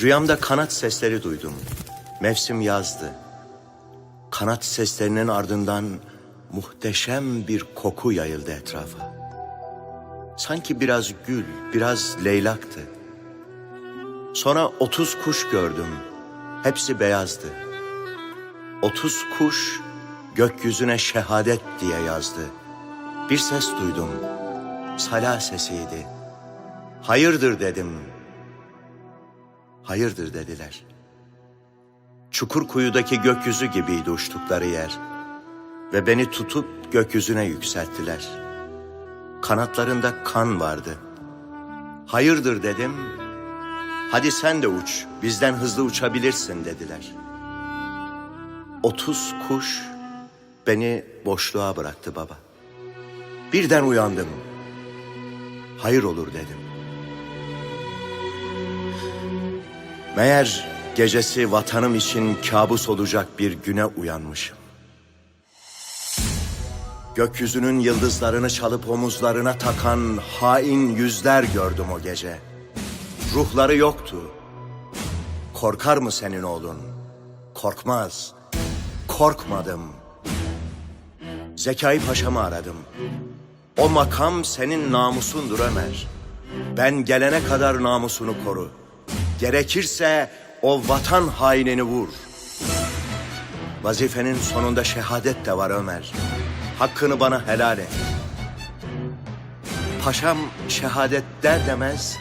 Rüyamda kanat sesleri duydum. Mevsim yazdı. Kanat seslerinin ardından muhteşem bir koku yayıldı etrafa. Sanki biraz gül, biraz leylaktı. Sonra otuz kuş gördüm. Hepsi beyazdı. Otuz kuş gökyüzüne şehadet diye yazdı. Bir ses duydum. Sala sesiydi. Hayırdır dedim. Hayırdır dediler. Çukur kuyudaki gökyüzü gibiydi uçtukları yer. Ve beni tutup gökyüzüne yükselttiler. Kanatlarında kan vardı. Hayırdır dedim. Hadi sen de uç, bizden hızlı uçabilirsin dediler. Otuz kuş beni boşluğa bıraktı baba. Birden uyandım. Hayır olur dedim. Meğer gecesi vatanım için kabus olacak bir güne uyanmışım. Gökyüzünün yıldızlarını çalıp omuzlarına takan hain yüzler gördüm o gece. Ruhları yoktu. Korkar mı senin oğlun? Korkmaz. Korkmadım. Zekai Paşa'mı aradım. O makam senin namusundur Ömer. Ben gelene kadar namusunu koru. Gerekirse o vatan hainini vur. Vazifenin sonunda şehadet de var Ömer. Hakkını bana helal et. Paşam şehadet der demez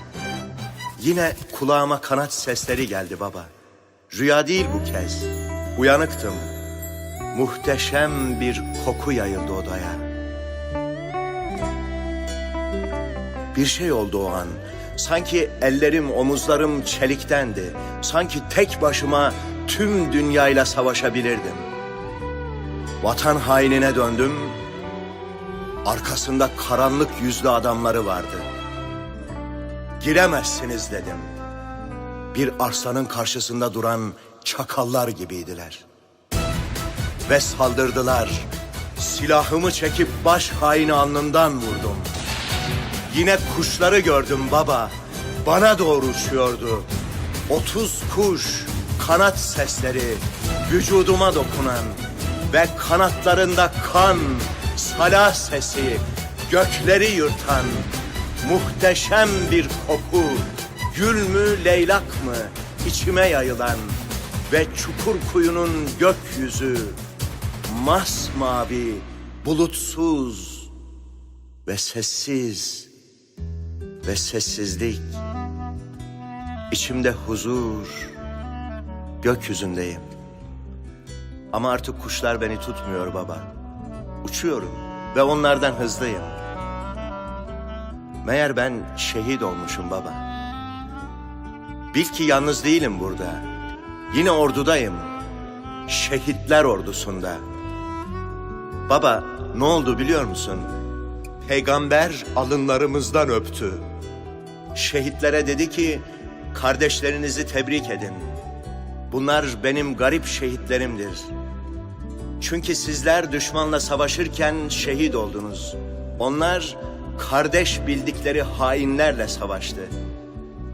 yine kulağıma kanat sesleri geldi baba. Rüya değil bu kez. Uyanıktım. Muhteşem bir koku yayıldı odaya. Bir şey oldu o an. Sanki ellerim, omuzlarım çeliktendi. Sanki tek başıma tüm dünyayla savaşabilirdim. Vatan hainine döndüm. Arkasında karanlık yüzlü adamları vardı. Giremezsiniz dedim. Bir arslanın karşısında duran çakallar gibiydiler. Ve saldırdılar. Silahımı çekip baş haini alnından vurdum. Yine kuşları gördüm baba. Bana doğru uçuyordu. Otuz kuş, kanat sesleri, vücuduma dokunan ve kanatlarında kan, sala sesi, gökleri yırtan muhteşem bir koku, gül mü leylak mı içime yayılan ve çukur kuyunun gökyüzü masmavi, bulutsuz ve sessiz ve sessizlik. İçimde huzur, gökyüzündeyim. Ama artık kuşlar beni tutmuyor baba. Uçuyorum ve onlardan hızlıyım. Meğer ben şehit olmuşum baba. Bil ki yalnız değilim burada. Yine ordudayım. Şehitler ordusunda. Baba ne oldu biliyor musun? Peygamber alınlarımızdan öptü. Şehitlere dedi ki kardeşlerinizi tebrik edin. Bunlar benim garip şehitlerimdir. Çünkü sizler düşmanla savaşırken şehit oldunuz. Onlar kardeş bildikleri hainlerle savaştı.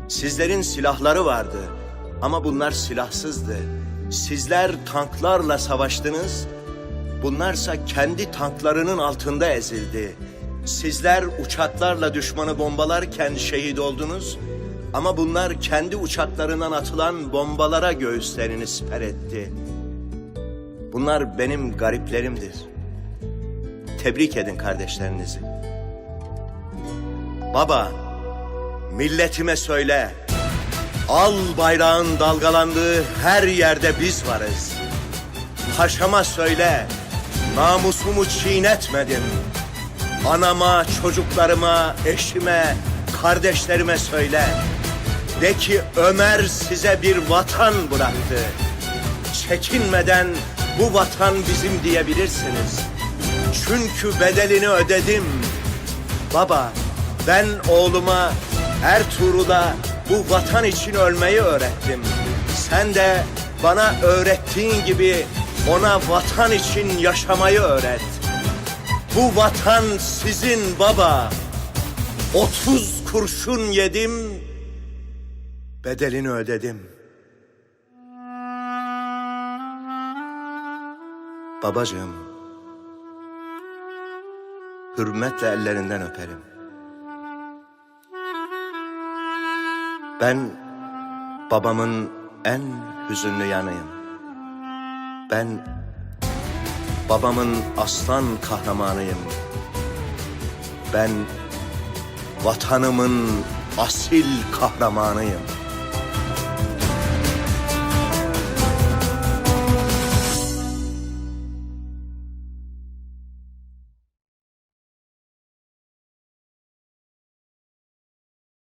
Sizlerin silahları vardı ama bunlar silahsızdı. Sizler tanklarla savaştınız. Bunlarsa kendi tanklarının altında ezildi. Sizler uçaklarla düşmanı bombalarken şehit oldunuz. Ama bunlar kendi uçaklarından atılan bombalara göğüslerini siper etti. Bunlar benim gariplerimdir. Tebrik edin kardeşlerinizi. Baba, milletime söyle. Al bayrağın dalgalandığı her yerde biz varız. Paşama söyle, namusumu çiğnetmedim. Anama, çocuklarıma, eşime, kardeşlerime söyle. De ki Ömer size bir vatan bıraktı. Çekinmeden bu vatan bizim diyebilirsiniz. Çünkü bedelini ödedim. Baba, ben oğluma Ertuğrul'a bu vatan için ölmeyi öğrettim. Sen de bana öğrettiğin gibi ona vatan için yaşamayı öğret. Bu vatan sizin baba. 30 kurşun yedim, bedelini ödedim. Babacığım, hürmetle ellerinden öperim. Ben babamın en hüzünlü yanıyım. Ben babamın aslan kahramanıyım. Ben vatanımın asil kahramanıyım.